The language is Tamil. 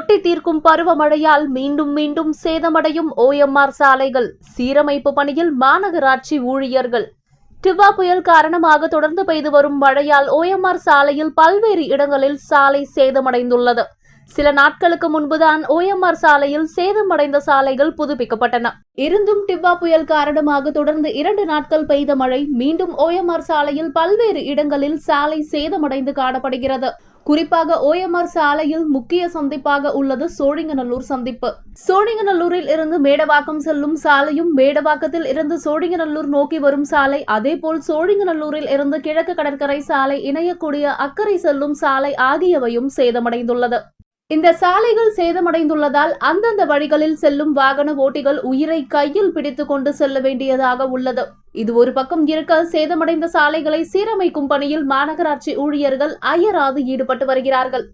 கொட்டி தீர்க்கும் பருவமழையால் மீண்டும் மீண்டும் சேதமடையும் ஓஎம்ஆர் சாலைகள். சீரமைப்பு பணியில் மாநகராட்சி ஊழியர்கள். டிவா புயல் காரணமாக தொடர்ந்து பெய்து வரும் மழையால் ஓஎம்ஆர் சாலையில் பல்வேறு இடங்களில் சாலை சேதமடைந்துள்ளது. சில நாட்களுக்கு முன்புதான் ஓஎம்ஆர் சாலையில் சேதமடைந்த சாலைகள் புதுப்பிக்கப்பட்டன. இருந்தும் டிவா புயல் காரணமாக தொடர்ந்து இரண்டு நாட்கள் பெய்த மழை மீண்டும் ஓஎம்ஆர் சாலையில் பல்வேறு இடங்களில் சாலை சேதமடைந்து காணப்படுகிறது. குறிப்பாக ஓஎம்ஆர் சாலையில் முக்கிய சந்திப்பாக உள்ளது சோழிங்கநல்லூர் சந்திப்பு. சோழிங்கநல்லூரில் இருந்து மேடவாக்கம் செல்லும் சாலையும் மேடவாக்கத்தில் இருந்து சோழிங்கநல்லூர் நோக்கி வரும் சாலை. அதேபோல் சோழிங்கநல்லூரில் இருந்து கிழக்கு கடற்கரை சாலை இணையக்கூடிய அக்கறை செல்லும் சாலை ஆகியவையும் சேதமடைந்துள்ளது. இந்த சாலைகள் சேதமடைந்துள்ளதால் அந்தந்த வழிகளில் செல்லும் வாகன ஓட்டிகள் உயிரை கையில் பிடித்து கொண்டு செல்ல வேண்டியதாக உள்ளது. இது ஒரு பக்கம் இருக்க சேதமடைந்த சாலைகளை சீரமைக்கும் பணியில் மாநகராட்சி ஊழியர்கள் அயராது ஈடுபட்டு வருகிறார்கள்.